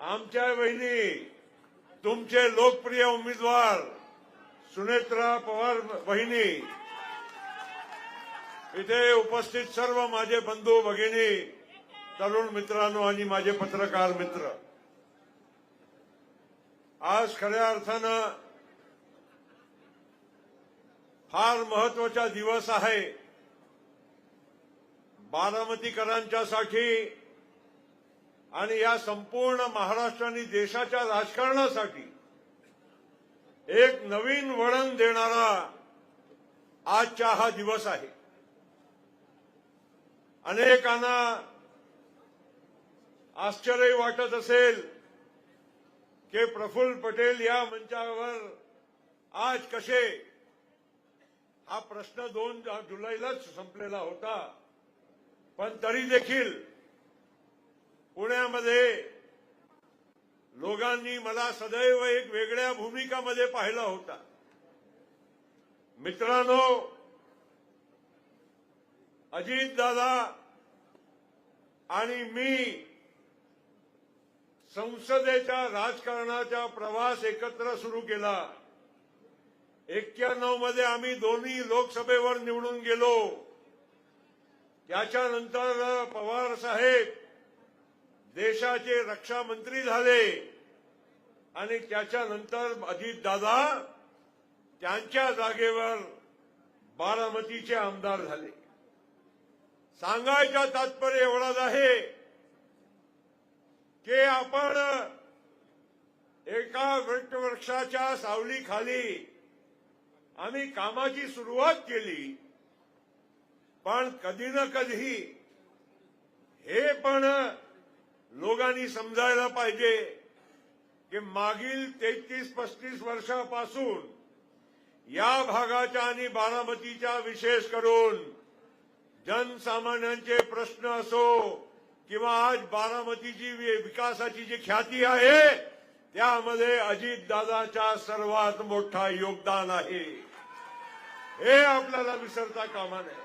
आमच्या बहिणी तुमचे लोकप्रिय उमेदवार सुनेत्रा पवार बहिणी इथे उपस्थित सर्व माझे बंधू भगिनी तरुण मित्रांनो आणि माझे पत्रकार मित्र. आज खऱ्या अर्थानं फार महत्त्वाचा दिवस आहे. बारामतीकरांच्यासाठी आणि या संपूर्ण महाराष्ट्र आणि देशाच्या राजकारणासाठी एक नवीन वळण देणारा आजचा हा दिवस आहे. अनेकांना आश्चर्य वाटत असेल की प्रफुल्ल पटेल या मंचावर आज कसे हा प्रश्न दोन जुलैलाच संपलेला होता. पण तरी देखील पुण्यामध्ये लोकांनी मला सदैव एक वेगळ्या भूमिकामध्ये पाहिला होता. मित्रांनो अजितदादा आणि मी संसदेच्या राजकारणाचा प्रवास एकत्र सुरू केला. एक्क्याण्णवमध्ये आम्ही दोन्ही लोकसभेवर निवडून गेलो. त्याच्यानंतर पवार साहेब देशाचे रक्षा मंत्री झाले. आणि त्याच्यानंतर अजितदादा त्यांच्या जागेवर बारामतीचे आमदार झाले. सांगायचा तात्पर्य एवढाच आहे की आपण एका वृक्षवृक्षाच्या सावलीखाली आम्ही कामाची सुरुवात केली. पण कधी ना कधी हे पण लोकांनी समजायला पाहिजे की मागील तेहतीस पस्तीस वर्षापासून या भागाच्या आणि बारामतीच्या विशेष करून जनसामान्यांचे प्रश्न असो किंवा आज बारामतीची विकासाची जी ख्याती आहे त्यामध्ये अजितदादाच्या सर्वात मोठा योगदान आहे. हे आपल्याला विसरता कामा नये.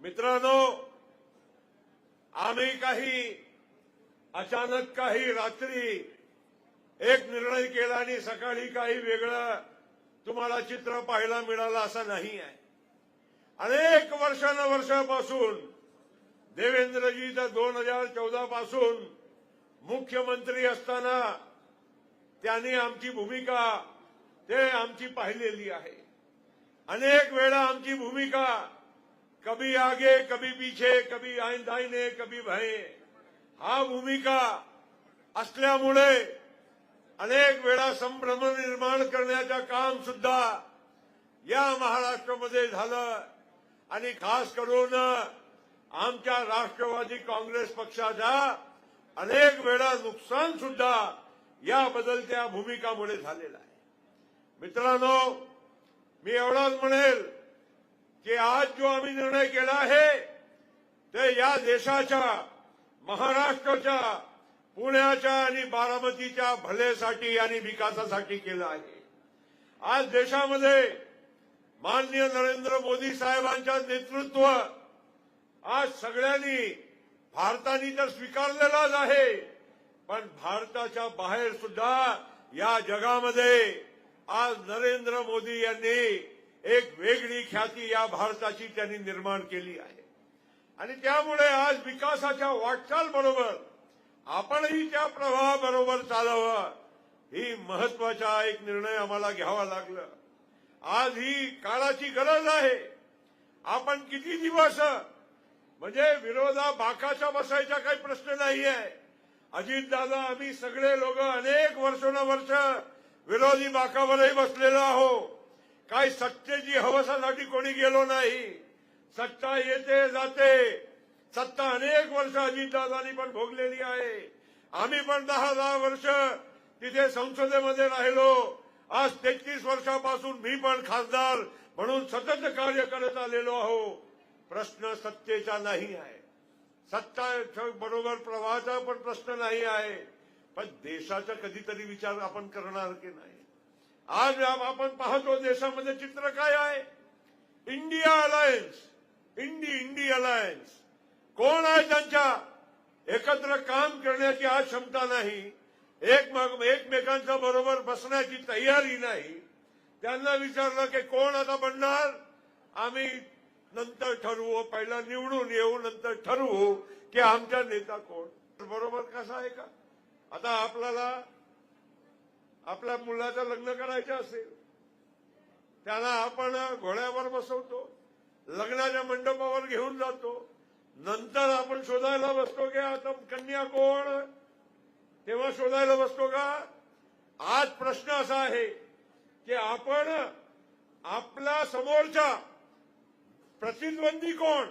मित्रांनो आम्ही काही अचानक काही रात्री एक निर्णय केला आणि सकाळी काही वेगळं तुम्हाला चित्र पाहायला मिळालं असं नाही आहे. अनेक वर्षानुवर्षापासून देवेंद्रजी तर दोन हजार चौदा पासून मुख्यमंत्री असताना त्यांनी आमची भूमिका ते आमची पाहिलेली आहे. अनेक वेळा आमची भूमिका कभी आगे कभी पीछे कभी आईन दाईने कभी भये हा भूमिका असल्यामुळे अनेक वेळा संभ्रम निर्माण करण्याचं काम सुद्धा या महाराष्ट्रामध्ये झालं. आणि खास करून आमच्या राष्ट्रवादी काँग्रेस पक्षाचा अनेक वेळा नुकसान सुद्धा या बदलत्या भूमिकामुळे झालेलं आहे. मित्रांनो मी एवढाच म्हणेल की आज जो आम्ही निर्णय केला आहे ते या देशाच्या महाराष्ट्राच्या पुण्याच्या आणि बारामतीच्या भलेसाठी आणि विकासासाठी केलं आहे. आज देशामध्ये माननीय नरेंद्र मोदी साहेबांच्या नेतृत्व आज सगळ्यांनी भारताने तर स्वीकारलेलाच आहे पण भारताच्या बाहेर सुद्धा या जगामध्ये आज नरेंद्र मोदी यांनी एक वेगळी ख्याती या भारताची त्यांनी निर्माण केली आहे. आणि त्यामुळे आज विकासाच्या वाटचाल बरोबर आपणही त्या प्रवाहाबरोबर चालावं. ही महत्त्वाचा एक निर्णय आम्हाला घ्यावा लागला. आज ही काळाची गरज आहे. आपण किती दिवस म्हणजे विरोधा बाकाचा बसायचा काही प्रश्न नाही आहे अजितदादा आम्ही सगळे लोक अनेक वर्षोनवर्ष विरोधी बाकावरही बसलेलो आहो काही सत्तेची हवसासाठी कोणी गेलो नाही. सत्ता येते जाते. सत्ता अनेक वर्ष अजितदादांनी पण भोगलेली आहे. आम्ही पण दहा दहा वर्ष तिथे संसदेमध्ये राहिलो. आज तेहतीस वर्षापासून मी पण खासदार म्हणून सतत कार्य करत आलेलो आहो. प्रश्न सत्तेचा नाही आहे. सत्ता बरोबर प्रवाहाचा पण प्रश्न नाही आहे. पण देशाचा कधीतरी विचार आपण करणार की नाही? आज आपण पाहतो देशामध्ये चित्र काय आहे? India alliance. INDI INDI alliance. कोण आहे त्यांच्या? एकत्र काम करण्याची आज क्षमता नाही. एक एकमेकांच्या बरोबर बसण्याची तयारी नाही. त्यांना विचारलं की कोण आता बनणार? आम्ही नंतर ठरवू. पहिला निवडून येऊ नंतर ठरवू की आमचा नेता कोण. बरोबर कसा आहे का? आता आपल्याला आपल्या मुलाचं लग्न करायचं असेल त्याला आपण घोड्यावर बसवतो. लग्नाच्या मंडपावर घेऊन जातो. नंतर आपण शोधायला बसतो की आता कन्या कोण? तेव्हा शोधायला बसतो का? आज प्रश्न असा आहे की आपण आपल्या समोरच्या प्रतिद्वंदी कोण?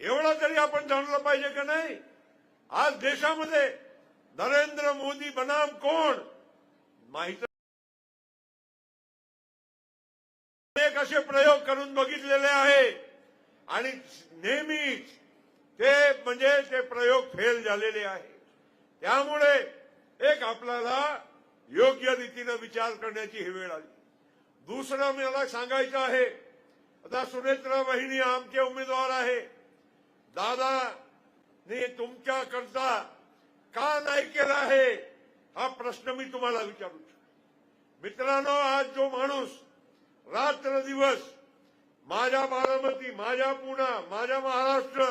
एवढा तरी आपण जाणलं पाहिजे का नाही? आज देशामध्ये नरेंद्र मोदी बनाम कोण? माहीत अनेक असे प्रयोग करून बघ आणि नेहमीच ते म्हणजे ते प्रयोग फेल झालेले आहे त्यामुळे एक आपल्याला योग्य रीतीनं विचार करण्याची ही वेळ आली. दुसरं मला सांगायचं आहे आता सुनेत्रा वहिनी आमचे उमेदवार आहे. दादाने तुमच्या करता का नाही केला आहे हा प्रश्न मी तुम्हाला विचारू शकतो. मित्रांनो आज जो माणूस रात्र दिवस माझ्या बारामती माझ्या पुणा माझ्या महाराष्ट्र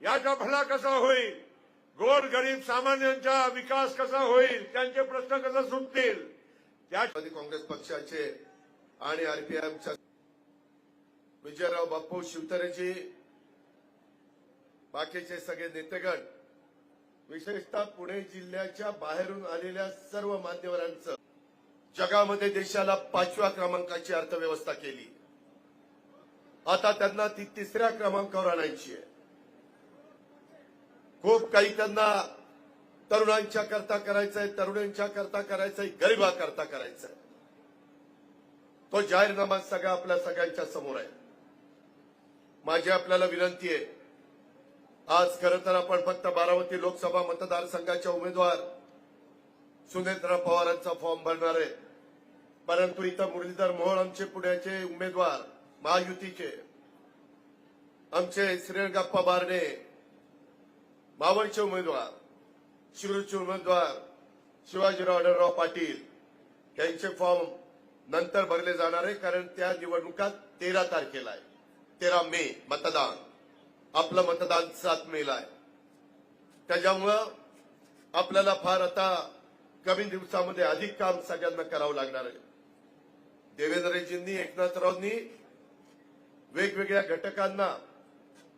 याचा भला कसा होईल? गोर गरीब सामान्यांचा विकास कसा होईल? त्यांचे प्रश्न कसा सुटतील? त्या काँग्रेस पक्षाचे आणि आरपीआयच्या विजयराव बाप्पू शिवतरेजी बाकीचे सगळे नेतेगण विशेषतः पुणे जिल्ह्याच्या बाहेरून आलेल्या सर्व मान्यवरांचं जगामध्ये देशाला पाचव्या क्रमांकाची अर्थव्यवस्था केली. आता त्यांना ती तिसऱ्या क्रमांकावर आणायची आहे. खूप काही त्यांना तरुणांच्या करता करायचंय तरुणांच्या करता करायचंय गरिबा करता करायचंय. तो जाहीरनामा सगळा आपल्या सगळ्यांच्या समोर आहे. माझी आपल्याला विनंती आहे आज खरं तर आपण फक्त बारामती लोकसभा मतदारसंघाच्या उमेदवार सुनेत्रा पवारांचा फॉर्म भरणार आहे. परंतु इथं मुरलीधर मोहोळ आमचे पुण्याचे उमेदवार महायुतीचे आमचे श्रीरंगाप्पा बारणे मावळचे उमेदवार शिरूरचे उमेदवार शिवाजीराव अडरराव पाटील यांचे फॉर्म नंतर भरले जाणार आहे कारण त्या निवडणुका तेरा तारखेला आहे. तेरा मे मतदान. आपलं मतदान सात मेला आहे. त्याच्यामुळं आपल्याला फार आता कमी दिवसामध्ये अधिक काम सगळ्यांना करावं लागणार आहे. देवेंद्रजींनी एकनाथरावांनी वेगवेगळ्या घटकांना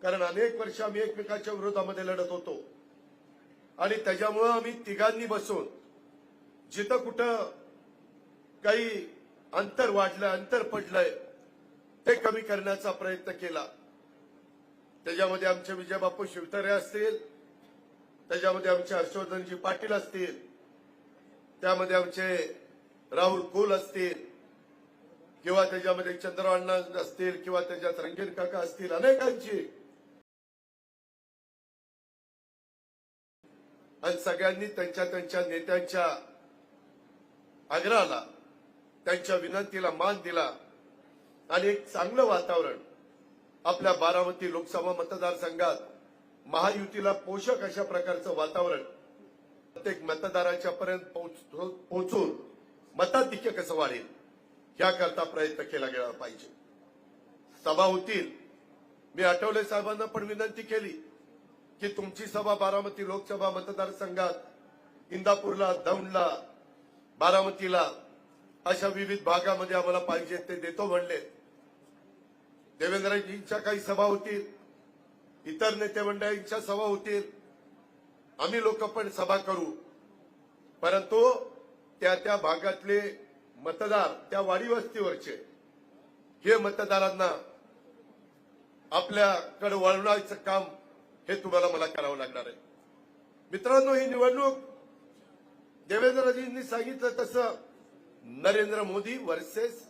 कारण अनेक वर्ष आम्ही एकमेकाच्या विरोधामध्ये लढत होतो. आणि त्याच्यामुळं आम्ही तिघांनी बसून जिथं कुठं काही अंतर वाढलं अंतर पडलंय ते कमी करण्याचा प्रयत्न केला. त्याच्यामध्ये आमचे विजयबापू शिवतरे असतील त्याच्यामध्ये आमचे हर्षवर्धनजी पाटील असतील त्यामध्ये आमचे राहुल कुल असतील किंवा त्याच्यामध्ये चंद्रराव अण्णा असतील किंवा त्याच्यात रंगीन काका असतील अनेकांची. आणि सगळ्यांनी त्यांच्या त्यांच्या नेत्यांच्या आग्रहाला त्यांच्या विनंतीला मान दिला. आणि एक चांगलं वातावरण आपल्या बारामती लोकसभा मतदारसंघात महायुतीला पोषक अशा प्रकारचं वातावरण प्रत्येक मतदाराच्या पर्यंत पोहोच- पोहोचून मताधिक्य कसं वाढेल? त्याकरता प्रयत्न केला गेला पाहिजे. सभा होतील. मी आठवले साहेबांना पण विनंती केली की तुमची सभा बारामती लोकसभा मतदारसंघात इंदापूरला दौंडला बारामतीला अशा विविध भागामध्ये आम्हाला पाहिजे ते देतो म्हणले. देवेंद्रजींच्या काही सभा होतील. इतर नेते मंडळींच्या सभा होतील. आम्ही लोक पण सभा करू. परंतु त्या त्या भागातले मतदार त्या वाडी वस्तीवरचे हे मतदारांना आपल्याकडे वळवण्याचं काम हे तुम्हाला मला करावं लागणार आहे. मित्रांनो ही निवडणूक देवेंद्रजींनी सांगितलं तसं नरेंद्र मोदी वर्सेस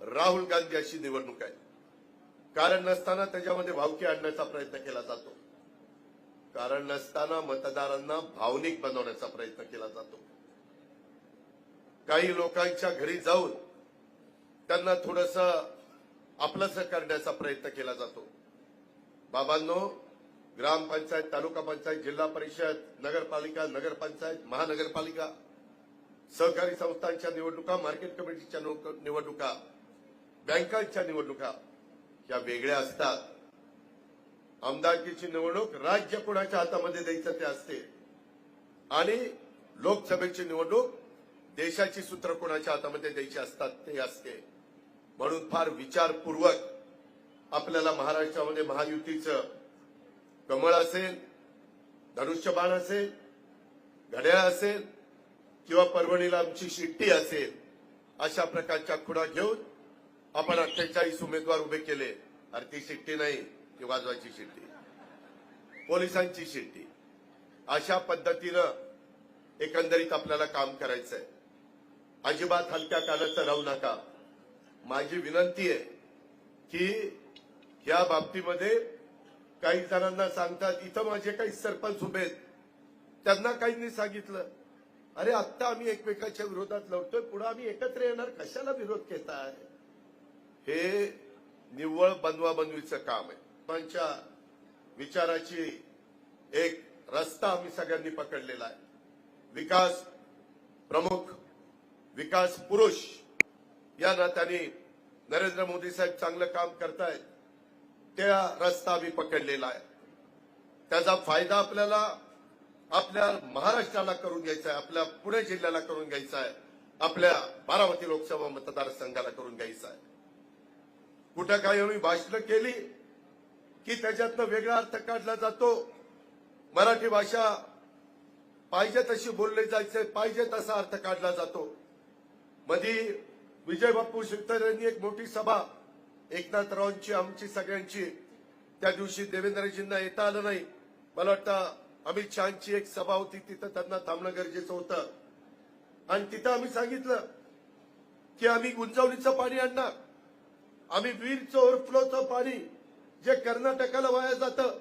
राहुल गांधी अशी निवडणूक आहे. कारण नसताना त्याच्यामध्ये भावकी आणण्याचा प्रयत्न केला जातो. कारण नसताना मतदारांना भावनिक बनवण्याचा प्रयत्न केला जातो. काही लोकांच्या घरी जाऊन त्यांना थोडस आपलंस करण्याचा प्रयत्न केला जातो. बाबांनो ग्रामपंचायत तालुका पंचायत जिल्हा परिषद नगरपालिका नगरपंचायत महानगरपालिका सहकारी संस्थांच्या निवडणुका मार्केट कमिटीच्या निवडणुका बँकांच्या निवडणुका या वेगळ्या असतात. आमदारकीची निवडणूक राज्य कोणाच्या हातामध्ये द्यायचं ते असते. आणि लोकसभेची निवडणूक देशाची सूत्र कोणाच्या हातामध्ये द्यायची असतात ते असते. म्हणून फार विचारपूर्वक आपल्याला महाराष्ट्रामध्ये महायुतीचं कमळ असेल धनुष्यबाण असेल घड्याळ असेल किंवा परभणीला आमची शिट्टी असेल अशा प्रकारच्या खुणा घेऊन आपण अठ्ठेचाळीस उमेदवार उभे केले. अरे ती शिट्टी नाही ती वाजवायची शिट्टी. पोलिसांची शिट्टी. अशा पद्धतीनं एकंदरीत आपल्याला काम करायचंय. अजिबात हलक्या कानाचं राहू नका. माझी विनंती आहे की या बाबतीमध्ये काही जणांना सांगतात इथं माझे काही सरपंच उभे आहेत. त्यांना काहींनी सांगितलं. अरे आत्ता आम्ही एकमेकाच्या विरोधात लढतोय पुढे आम्ही एकत्र येणार कशाला विरोध घेताय? हे निव्वळ बनवाबनवीचं काम आहे. त्यांच्या विचाराची एक रस्ता आम्ही सगळ्यांनी पकडलेला आहे. विकास प्रमुख विकास पुरुष. या नात्याने नरेंद्र मोदी साहेब चांगलं काम करतायत त्या रस्ता आम्ही पकडलेला आहे. त्याचा फायदा आपल्याला आपल्या महाराष्ट्राला करून घ्यायचा आहे आपल्या पुणे जिल्ह्याला करून घ्यायचा आहे आपल्या बारामती लोकसभा मतदारसंघाला करून घ्यायचा आहे. कुठं काही आम्ही भाषणं केली की त्याच्यातनं वेगळा अर्थ काढला जातो. मराठी भाषा पाहिजे तशी बोलली जायचे पाहिजे तसा अर्थ काढला जातो. मधी विजय बाप्पू शिवतर यांनी एक मोठी सभा एकनाथरावांची आमची सगळ्यांची. त्या दिवशी देवेंद्रजींना येता आलं नाही. मला वाटतं अमित शहाची एक सभा होती तिथं त्यांना थांबणं गरजेचं होतं. आणि तिथं आम्ही सांगितलं की आम्ही गुंजवणीचं पाणी आणणार. आम्ही वीरचं ओव्हरफ्लोचं पाणी जे कर्नाटकाला वाया जातं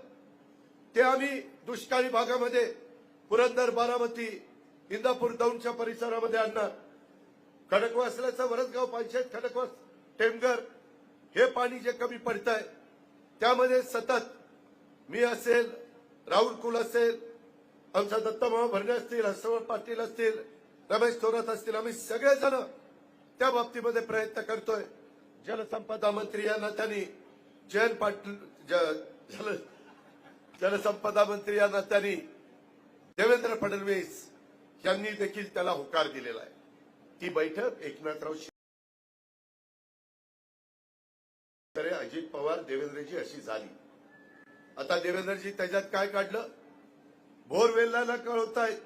ते आम्ही दुष्काळी भागामध्ये पुरंदर बारामती इंदापूर दौंडच्या परिसरामध्ये आणणार. खडकवासल्याचा वरसगाव पंचायत खडकवास टेमगर हे पाणी जे कमी पडत आहे त्यामध्ये सतत मी असेल राहुल कुल असेल आमचा दत्तमामा भरणे असतील हसवळ पाटील असतील रमेश थोरात असतील आम्ही सगळेजण त्या बाबतीमध्ये प्रयत्न करतोय. जलसंपदा मंत्री या नात्याने जयंत पाटील जल जलसंपदा मंत्री या नात्याने देवेंद्र फडणवीस यांनी देखील त्याला होकार दिलेला आहे. ती बैठक एकनाथराव शिंदे अजित पवार देवेंद्रजी अशी झाली. आता देवेंद्रजी त्याच्यात काय काढलं? बोरवेलला कळवताय.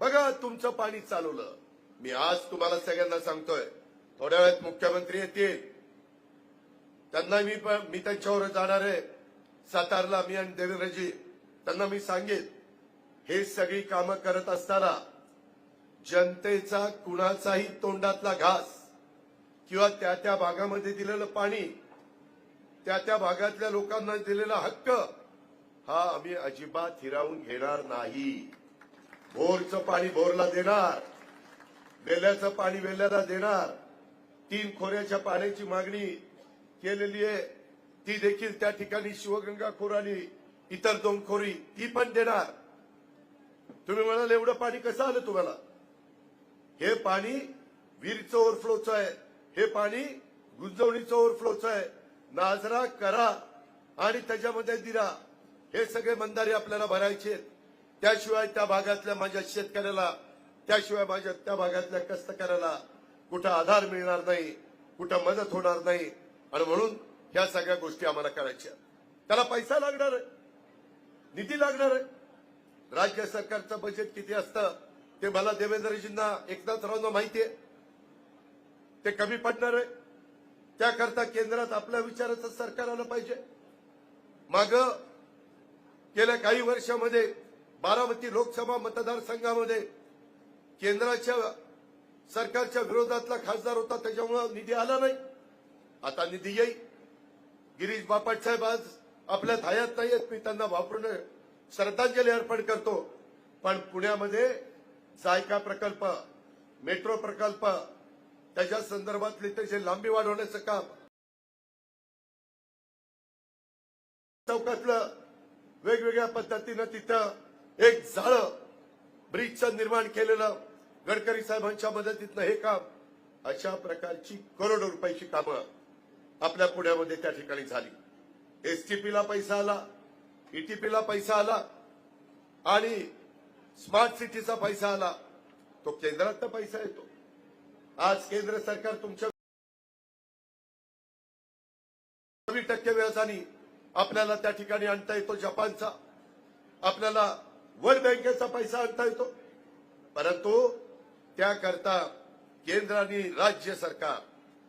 बघा तुमचं पाणी चालवलं. मी आज तुम्हाला सगळ्यांना सांगतोय थोड्या वेळात मुख्यमंत्री येतील. त्यांना मी पण मी त्यांच्यावर जाणार आहे. सातारला मी आणि देवेंद्रजी त्यांना मी सांगेन. हे सगळी कामं करत असताना जनतेचा कुणाचाही तोंडातला घास किंवा त्या त्या भागामध्ये दिलेलं पाणी त्या त्या भागातल्या लोकांना दिलेला हक्क हा आम्ही अजिबात हिरावून घेणार नाही. भोरचं पाणी भोरला देणार वेल्याचं पाणी वेल्याला देणार तीन खोऱ्याच्या पाण्याची मागणी केलेली आहे. ती देखील त्या ठिकाणी शिवगंगा खोर आणि इतर दोन खोरी ती पण देणार. तुम्ही म्हणाल एवढं पाणी कसं आलं तुम्हाला? हे पाणी वीरचं ओव्हरफ्लोचं आहे. हे पाणी गुंजवणीचं ओव्हरफ्लोचं आहे. नाजरा करा आणि त्याच्यामध्ये दिरा. हे सगळे मंदारी आपल्याला भरायचे आहेत. त्याशिवाय त्या भागातल्या माझ्या शेतकऱ्याला त्याशिवाय माझ्या त्या भागातल्या कष्टकऱ्याला कुठं आधार मिळणार नाही कुठं मदत होणार नाही. आणि म्हणून ह्या सगळ्या गोष्टी आम्हाला करायच्या त्याला पैसा लागणार आहे. निधी लागणार आहे. राज्य सरकारचं बजेट किती असतं? ते मला देवेंद्रजींना एकनाथरावांना माहिती आहे ते कमी पडणार आहे. त्याकरता केंद्रात आपल्या विचाराचं सरकार आलं पाहिजे. माग गेल्या काही वर्षामध्ये बारामती लोकसभा मतदारसंघामध्ये केंद्राच्या सरकारच्या विरोधातला खासदार होता त्याच्यामुळं निधी आला नाही. आता निधी येईल. गिरीश बापट साहेब आज आपल्या हयात नाहीयेत. मी त्यांना वापरून श्रद्धांजली अर्पण करतो. पण पुण्यामध्ये जायका प्रकल्प मेट्रो प्रकल्प त्याच्या संदर्भातले त्याची लांबी वाढवण्याचं काम चौकातलं वेगवेगळ्या पद्धतीनं तिथं एक जाळं ब्रिजचं निर्माण केलेलं गडकरी साहेबांच्या मदतीतनं हे काम अशा प्रकारची करोडो रुपयाची कामं आपल्या पुण्यामध्ये त्या ठिकाणी झाली. एसटीपीला पैसा आला ईटीपीला पैसा आला आणि स्मार्ट सिटीचा पैसा आला. तो केंद्रात पैसा येतो. आज केंद्र सरकार तुमच्या टक्के व्याजाने आपल्याला त्या ठिकाणी आणता येतो जपानचा. आपल्याला वर्ल्ड बँकेचा पैसा आणता येतो. परंतु त्याकरता केंद्र आणि राज्य सरकार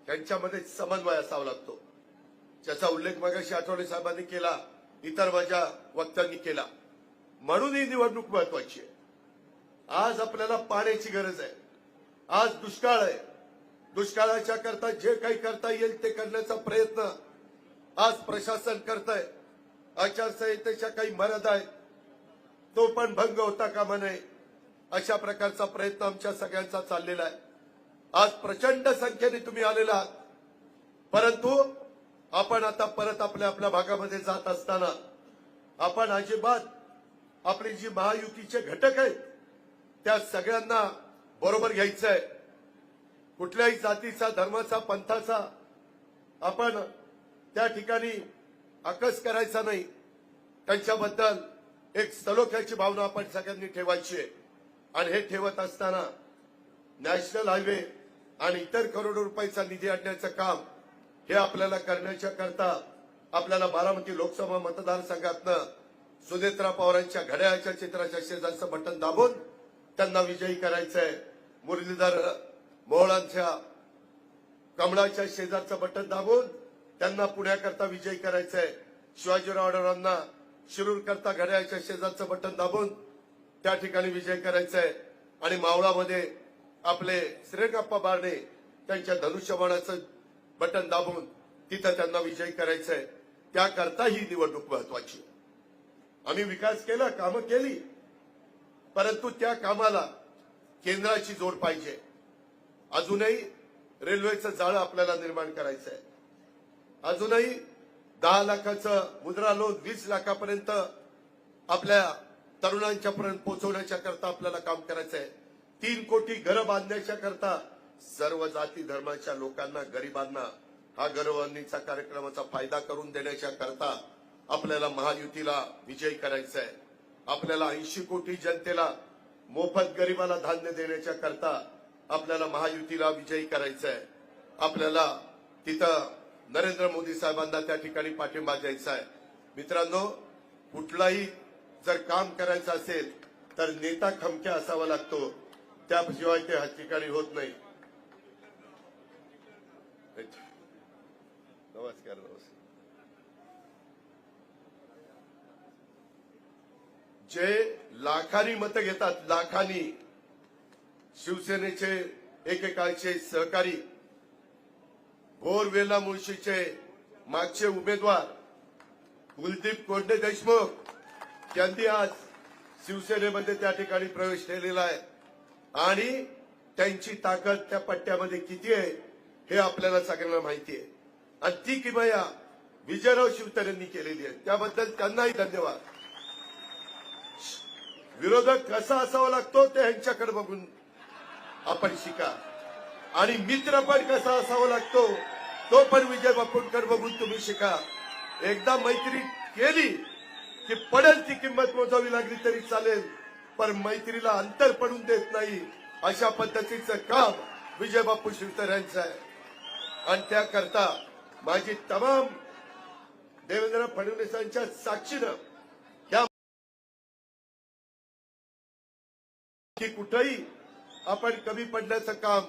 यांच्यामध्ये समन्वय असावा लागतो. ज्याचा उल्लेख मगाशी आठवले साहेबांनी केला इतर माझ्या वक्त्यांनी केला. म्हणून ही निवडणूक महत्वाची आहे. आज आपल्याला पाण्याची गरज आहे. आज दुष्काळ आहे. दुष्काळाच्या करता जे काही करता येईल ते करण्याचा प्रयत्न आज प्रशासन करत आहे आचारसंहितेच्या काही मर्यादा आहेत. तो पण भंग होता कामा नये. अशा प्रकारचा प्रयत्न आमच्या सगळ्यांचा चाललेला आहे. आज प्रचंड संख्येने तुम्ही आलेला आहात. परंतु आपण आता परत आपल्या आपल्या भागामध्ये जात असताना आपण अजिबात आपली जी महायुतीचे घटक आहेत त्या सगळ्यांना बरोबर घ्यायचं आहे कुठल्याही जातीचा धर्माचा पंथाचा आपण त्या ठिकाणी आकस करायचा नाही. त्यांच्याबद्दल एक सलोख्याची भावना आपण सगळ्यांनी ठेवायची आहे. आणि हे ठेवत असताना नॅशनल हायवे आणि इतर करोडो रुपयाचा निधी आणण्याचं काम हे आपल्याला करण्याच्या करता आपल्याला बारामती लोकसभा मतदारसंघातनं सुनेत्रा पवारांच्या घड्याळाच्या चित्राच्या शेजारचं बटन दाबून त्यांना विजयी करायचंय. मुरलीधर मोहळांच्या कमळाच्या शेजारचं बटन दाबून त्यांना पुण्याकरता विजयी करायचंय. शिवाजीराव आढळरावांना शिरूर करता घड्याळच्या शेजारचं बटन दाबून त्या ठिकाणी विजय करायचंय. आणि मावळामध्ये आपले श्रीरंगप्पा बारणे त्यांच्या धनुष्यबाणाचं बटन दाबून तिथं त्यांना विजयी करायचंय. त्याकरता ही निवडणूक महत्वाची आम्ही विकास केला कामं केली. परंतु त्या कामाला केंद्राची जोड पाहिजे. अजूनही रेल्वेचं जाळं आपल्याला निर्माण करायचं आहे अजूनही दहा लाखाचं मुद्रा लोन वीस लाखापर्यंत आपल्या तरुणांच्या पर्यंत पोहोचवण्याच्या करता आपल्याला काम करायचं आहे तीन कोटी घरं बांधण्याच्या करता सर्व जाती धर्माच्या लोकांना गरिबांना हा घरबांधणीचा कार्यक्रमाचा फायदा करून देण्याच्या करता आपल्याला महायुतीला विजयी करायचा आहे आपल्याला ऐंशी कोटी जनतेला मोफत गरिबाला धान्य देण्याच्या करता आपल्याला महायुतीला विजयी करायचं आहे आपल्याला तिथं नरेंद्र मोदी साहेबांना त्या ठिकाणी पाठिंबा द्यायचा आहे मित्रांनो कुठलाही जर काम करायचं असेल तर नेता खमक्या असावा लागतो. त्याशिवाय ते ह्या ठिकाणी होत नाही. नमस्कार नमस्कार. जे लाखांनी मतं घेतात लाखांनी शिवसेनेचे एकेकाळचे सहकारी बोरवेला मुळशीचे मागचे उमेदवार कुलदीप कोंडे देशमुख यांनी आज शिवसेनेमध्ये त्या ठिकाणी प्रवेश केलेला आहे. आणि त्यांची ताकद त्या पट्ट्यामध्ये किती आहे हे आपल्याला सगळ्यांना माहिती आहे. आणि ती किमया विजयराव शिवतरेंनी केलेली आहे. त्याबद्दल त्यांनाही धन्यवाद. विरोधक कसा असावा लागतो ते ह्यांच्याकडे बघून आपण शिका. आणि मित्र पण कसा असावा लागतो तो पण विजय बापूंकडे बघून तुम्ही शिका. एकदा मैत्री केली की पडेल ती किंमत मोजावी लागली तरी चालेल पण मैत्रीला अंतर पडून देत नाही. अशा पद्धतीचं काम विजय बापू शिवतर यांचं आहे. आणि त्याकरता माझी तमाम देवेंद्र फडणवीसांच्या साक्षीनं की कुठंही आपण कमी पडण्याचं काम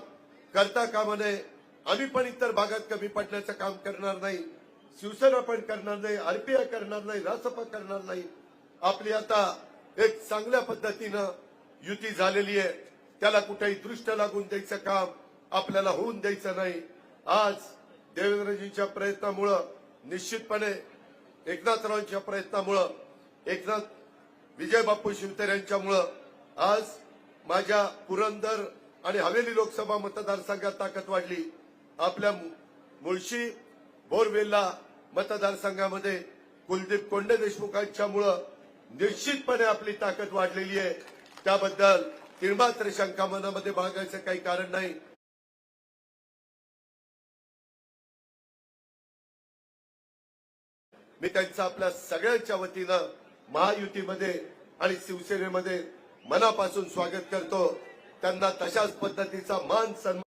करता कामा नये. आम्ही पण इतर भागात कमी पडण्याचं काम करणार नाही. शिवसेना पण करणार नाही. आरपीआय करणार नाही. रासपा करणार नाही. आपली आता एक चांगल्या पद्धतीनं युती झालेली आहे. त्याला कुठेही दृष्ट लागून द्यायचं काम आपल्याला होऊन द्यायचं नाही. आज देवेंद्रजींच्या प्रयत्नामुळं निश्चितपणे एकनाथरावांच्या प्रयत्नामुळं एकनाथ विजय बापू शिवतर यांच्यामुळं आज माझ्या पुरंदर आणि हवेली लोकसभा मतदारसंघात ताकद वाढली. आपल्या मुळशी बोरवेल्ला मतदारसंघामध्ये कुलदीप कोंडे देशमुखांच्यामुळं निश्चितपणे आपली ताकद वाढलेली आहे. त्याबद्दल तिळमात्र शंका मनामध्ये बाळगायचं काही कारण नाही. मी त्यांचं आपल्या सगळ्यांच्या वतीनं महायुतीमध्ये आणि शिवसेनेमध्ये मनापासून स्वागत करतो. त्यांना तशाच पद्धतीचा मान सन्मान